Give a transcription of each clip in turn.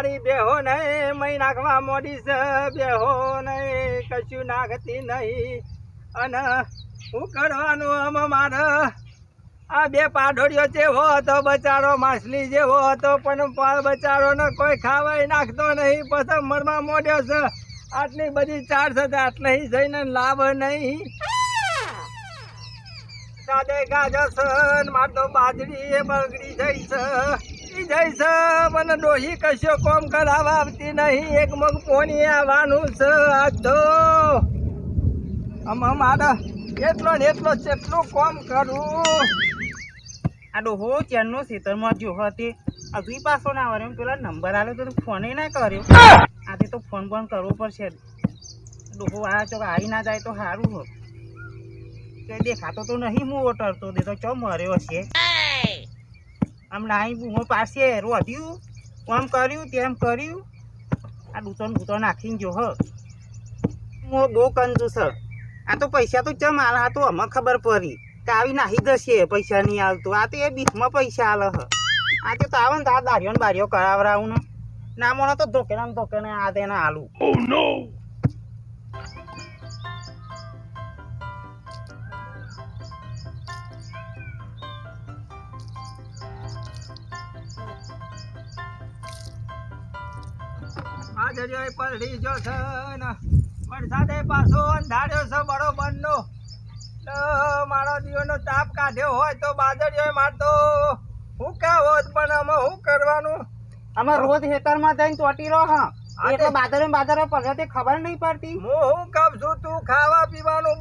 મારી બેહો નહીં મય નાખવા મોડી છે બેહો નહીં કશું નાખતી નહીં અને શું કરવાનું આમાં મારે? આ બે પાઢોડીઓ જેવો હતો બચારો માછલી જેવો હતો પણ બચારોને કોઈ ખાવાય નાખતો નહીં પછી મરવા મોડ્યો છે, આટલી બધી ચાર છે આટલે જઈને લાભ નહીં સાદે ગાજર છે માર તો બાજરી બગડી જઈ છે. ઈ જઈ છે મને ડોહી કશો કોમ કરાવવા આવતી નહીં. એક મગ આવવાનું છે આજ મારા એટલો ને એટલો જેટલું કોમ કરું. આ ડોહો ચેનનો ખેતરમાં જો હતી હજુ પાછો ના આવ્યો પેલા નંબર આવ્યો તો ફોને ના કર્યો. આજે તો ફોન બંધ કરવો પડશે. ડોહો આ ચોક આવી ના જાય તો સારું હોય દેખાતો તો નહીં હું ઓટરતો દે ચો મર્યો હશે. આમ અહીં બૂમો પાસે રોધ્યું આમ કર્યું, તેમ કર્યું. આ ડૂચો ને ભૂતો નાખીને જો હ. હું બહુ કંજુસ હ. આ તો પૈસા તો ચમ આલ, આ તો અમે ખબર પડી. કે આવી નાહી જશે પૈસા નહીં આવતું આ તો એ બીકમાં પૈસા આલ હ. આ તો આવે ને તો આ દારિયો ને બારીઓ કરાવરાવું ને. ના મને તો ધોકેના ધોકેને આ તેને આલું. બાજરીઓ પલળી જો છે ને. વરસાદે પાછો અંધાર્યો છે બરોબર નો મારો દીવનો તાપ કાઢ્યો હોય તો બાજરીઓ મારતો. હું હોત પણ આમાં હું કરવાનું? અમે રોજ ખેતરમાં જઈને ચોટી રહો હા. એટલે બાદરે બાદરે પડે તે ખબર નહીં પડતી. હું હું કપ છું? તું ખાવા પીવાનું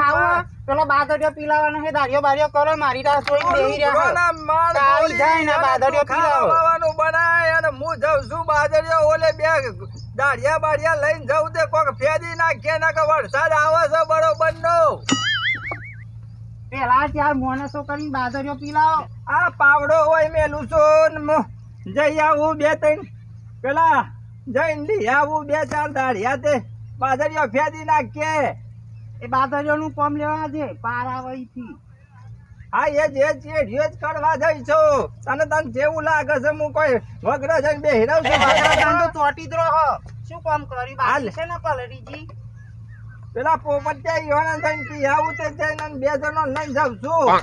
ખાવું પેલો બાદડિયો પીલાવાનો હે દાડિયો બાડિયો કરો મારી રાહ જોઈને બેહી રહ્યા. આવી જાય ને બાદડિયો પીલાવાનો બનાય અને હું જઉં છું બાદડિયો ઓલે બે દાડિયા બાડિયા લઈને જઉં તે કોક ફેદી નાખે ના કે વરસાદ આવે છે બડો નો પેલા ત્યાર મોણસો કરીને બાદડિયો પીલાવો. આ પાવડો હોય મેલું છું જઈ આવું બે ત્રણ. પેલા જઈને લઈ આવું બે ચાર દાડિયા તે બાજરીઓ ફેદી નાખીએ એ બાદરીઓનું કોમ લેવા છે પારાવઈથી હા એ જે એ જ કરવા જઈ છો. તને તને જેવું લાગે છે હું કોઈ વગર જઈને બે રહું છું બાદરીઓ તો તોટી ચોટી હો શું કામ કરી બાકી છે ને પલડીજી? પેલા પોપટિયા ઈવાને થઈને પી આવું તે જઈને બે જણો લઈને જાઉં છું.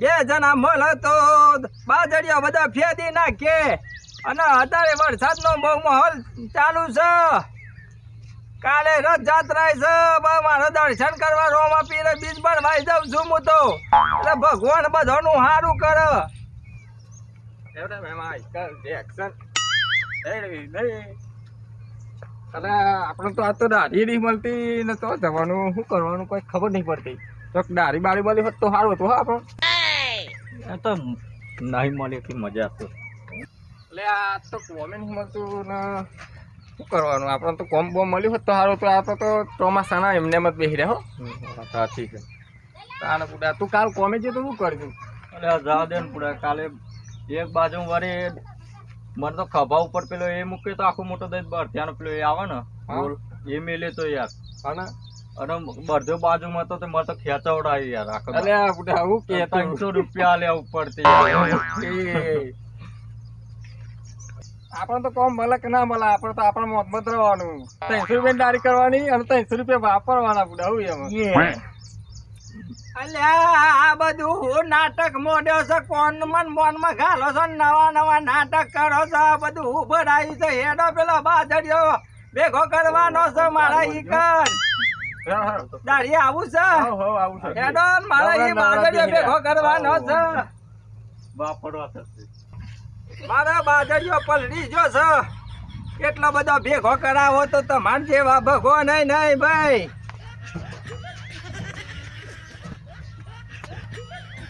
બે જણા મળે તો બાજરીઓ બધા ફેદી નાખે. અને અત્યારે વરસાદનો બહુ માહોલ ચાલુ છે. કાલે રથયાત્રા છે. પણ મારે દર્શન કરવા રોમા પીને બીજ ભરવાઈ જાઉં છું હું તો. એટલે ભગવાન બધાનું સારું કરે. અરે આપણે તો આ તો દાઢી નહીં મળતી ને તો જવાનું શું કરવાનું કોઈ ખબર નહીં પડતી. તો દાઢી બારી મળી હોત તો સારું હતું હા આપણું. તો નહીં મળી એટલી મજા તો. એટલે આ તો કોમે નહીં મળતું ને શું કરવાનું? આપણે તો કોમ બોમ મળ્યું હોત તો સારું તો આપણે તો ચોમાસાના એમને એમ જ બેસી રહ્યા હો. હા છે. તાને પૂરા તું કાલ કોમે જતો શું કરશું અરે જવા દે ને પૂરા કાલે એક બાજુ વળી મને તો ખભા ઉપર પેલો એ મૂકે તો આખો મોટો દઈ બરધ્યાનો પેલો એ આવે ને એ મેલે તો યાર. અને અને બરધ્યો બાજુમાં તો તે મને તો ખેંચવડાય યાર આખો પૂરા હું કે ત્રણસો રૂપિયા લે ઉપરથી. આપણે તો કોમ મળે કે ના મળે આપણે તો આપણે મોત રહેવાનું. ત્રણસો રૂપિયા દારી કરવાની અને ત્રણસો રૂપિયા વાપરવાના પૂરા હું એમાં. અલ્યા આ બધું નાટક મોડ્યો છે કોણ મન મોનમાં ઘાલો છો નવા નવા નાટક કરો છો આ બધું ઉભર આવી છે હેડો પેલો બાજડ્યો ભેગો કરવાનો છે મારા ઈ દાડી આવું છે? હેડો મારા ઈ બાજડ્યો ભેગો કરવાનો છે. વાપરવા થશે. મારા બાજરીઓ પલડી જો છે. એટલો બધો ભેગો કરાવો તો તમારે જેવા ભગો નહીં નહીં ભાઈ.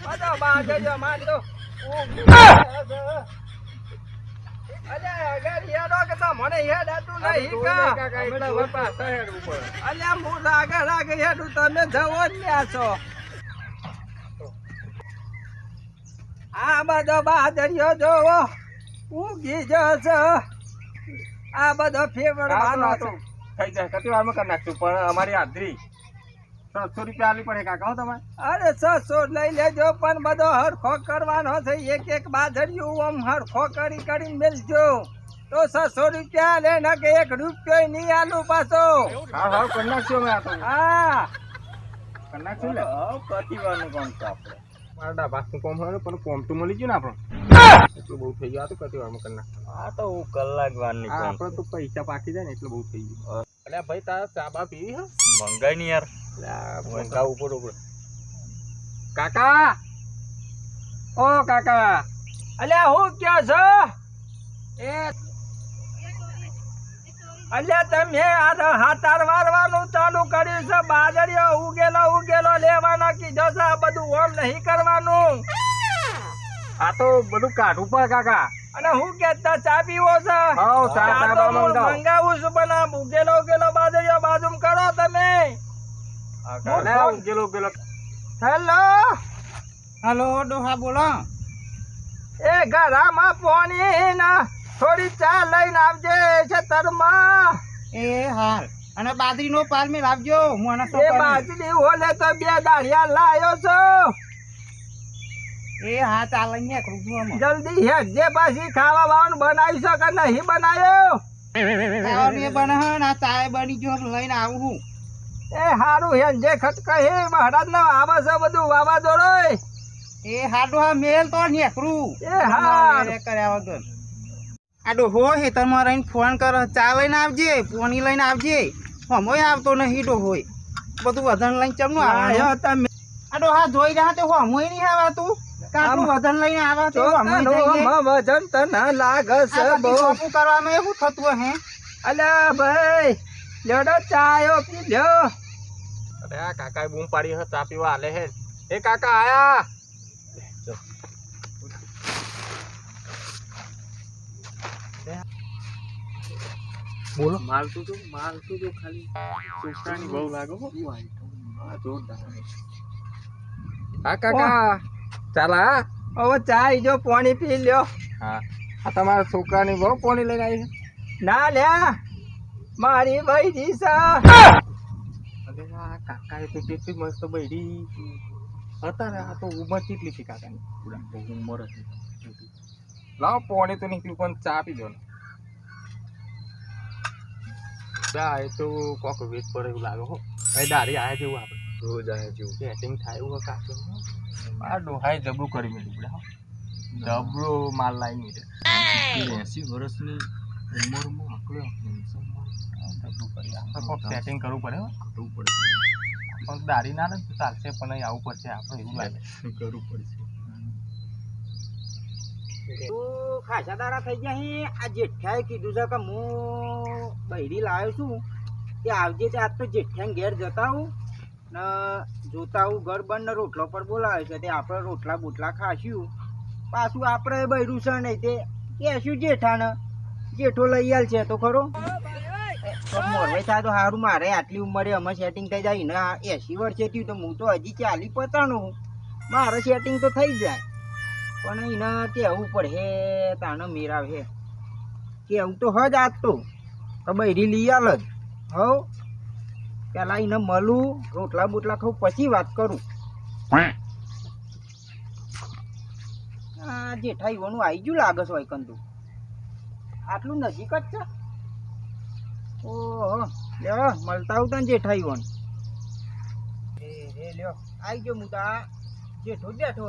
બધો બાજરીઓ મારતો તમે જવો હેડો કે તો મને હેડ હતું નહીં કા અલ્યા હું રાગે રાગે હેડું તમે જવો જ ન્યા છો આ બધો બાદરિયો જોવો ઉગી જશે. આ બધો ફેવડવાનો છે. થઈ જાય કેટલી વારમાં કરી નાખશું પણ અમારી હાજરી સાતસો રૂપિયા આલી પડે કાકા હો તમે અરે છસો લઈ લેજો પણ બધો હરખો કરવાનો છે. એક એક બાજરિયું આમ હરખો કરી કરી મેલજો. તો છસો રૂપિયા લે ને કે એક રૂપિયો નહીં આલું પાછો. હા હા કરી નાખશું અમે આ તો. હા. કરી નાખશું લે કતિવાનું કામ છે આપણે. મારા ડાબાસનું કોમ હોય પણ કોમ તો મળી ગયું ને આપણને એટલું બહુ થઈ ગયું. આ તો કતી વારમાં કરી નાખ આ તો હું કલાક વારની આપણે તો પૈસા પાકી જાય ને એટલું બહુ થઈ ગયું. અરે ભાઈ તારા ચા બા પીવી હે મંગાઈ ની યાર. મંગા ઉપર ઉપર. કાકા! ઓ કાકા! અલ્યા હું ક્યાં છો? એ અલ્યા તમે આ હાતાર વારવાનું ચાલુ કર્યું છે. બાજરીઓ ઉગેલો ઉગેલો લેવાનો કીધો છે. આ બધું ઓમ નહીં કરવાનું. આ તો બધું કાઢવું પડે કાકા. અને હું કેતા ચા પીવો છે? મંગાવો. છું પણ આ ઉગેલો ઉગેલો બાજરીઓ બાજુમ કરો તમે. ઉગેલો ઉગેલો. હેલો. હલો ડોહા બોલો. એ ઘરામાં ફોન ને થોડી ચા લઈને આવજે ખેતરમાં. એ હાલ. અને બાજરીનો પાલ મેં લાવજો હું આના તો બાજરી ઓલે તો બે દાળિયા લાયો છો. એ હા ચાલે ને કૃષ્ણ જલ્દી હે જે પાછી ખાવા વાવન બનાવી છો કે નહીં બનાવ્યો એ બને હે ચાય બની ગયો લઈને આવું હું. એ હારું હે જે ખટકા હે મહારાજ નો આવે છે બધું વાવાઝોડો એ હા ડોહા મેલ તો નેકરું. એ હા. કર્યા વગર. આ ડોહો હેતરમાં રહીને ફોન કર. ચા લઈને આવજે પોની લઈને આવજે. હમોય આવતો નહીં ડોહો બધું વજન લઈને ચમનું આયો આવે તમે આ ડોહા જોઈ રહ્યા તો હમોય નહીં આવાતું કાટલું વજન લઈને આવા તો? વજન લાગે છે બહુ. કરવામાં એવું થતું હે? અલ્યા ભાઈ લેડો ચાયો પી લ્યો. અરે આ કાકાએ બૂમ પાડી હે ચા પીવા આલે હે. એ કાકા આયા. બોલો. માલ તો જો તો જો ખાલી છોકરાની બહુ લાગો હો. કાકા. ચાલા હવે ચાય જો પાણી પી લ્યો. હા. આ તમારા છોકરાની બહુ પાણી લઈને આવી છે. ના લ્યા. મારી ભાઈ છે. અરે આ કાકાએ તો કેટલી મસ્ત બૈરી. અત્યારે આ તો ઉંમર કેટલી છે કાકાની? બહુ ઉંમર હતી લાવો પાણી તો નીકળ્યું પણ ચા પીધો ને. ચા એ તો કોક વેચ પર એવું લાગે હો. ભાઈ દારી આયા જેવું આપણે રોજ આયા જેવું. સેટિંગ થાય એવું કાચો આ ડોહાએ જબરું કરી મેળ્યું બધા હો જબરો માલ લાવી મેળે એસી વર્ષની ઉંમરમાં આકડો જબરું કરી આપણે કોક સેટિંગ કરવું પડે હો. કરવું પડે પણ દારી ના ને તો ચાલશે પણ આવું પડશે આપણે એવું લાગે. કરવું પડશે. તું ખાસા દાડા થઈ ગયા હે? આ જેઠાએ કીધું છે કે હું બૈરી લાવ્યો છું તે આવજે તે આજ તો જેઠાને ઘેર જતા હું ને જોતા હું ઘર બંધ રોટલો પર બોલાવે છે. તે આપણે રોટલા બોટલા ખાશું. પાછું આપણે બૈરું છે નહીં તે. કહેશું જેઠાને જેઠો લઈ આલ છે તો ખરો. મોરવે થાય તો સારું મારે આટલી ઉંમરે અમે સેટિંગ થઈ જાય ને એસી વર્ષે થયું તો હું તો હજી ચાલી પચાણું હું મારે સેટિંગ તો થઈ જાય. પણ એને કેવું પડે તાને મેરાવ હે કેવું તો હજ આજ તો. બૈરી લઈ આલ જ. હવ પેલા એને મળું, રોટલા બોટલા ખાઉં, પછી વાત કરું. આ જેઠાઈ વાનું આવી ગયું લાગે છે કંતું આટલું નજીક જ છે. ઓહો. લ્યો, મળતા આવું તને જેઠાઈ વન એ, લ્યો. આવી ગયો હું તો આ જેઠો બેઠો.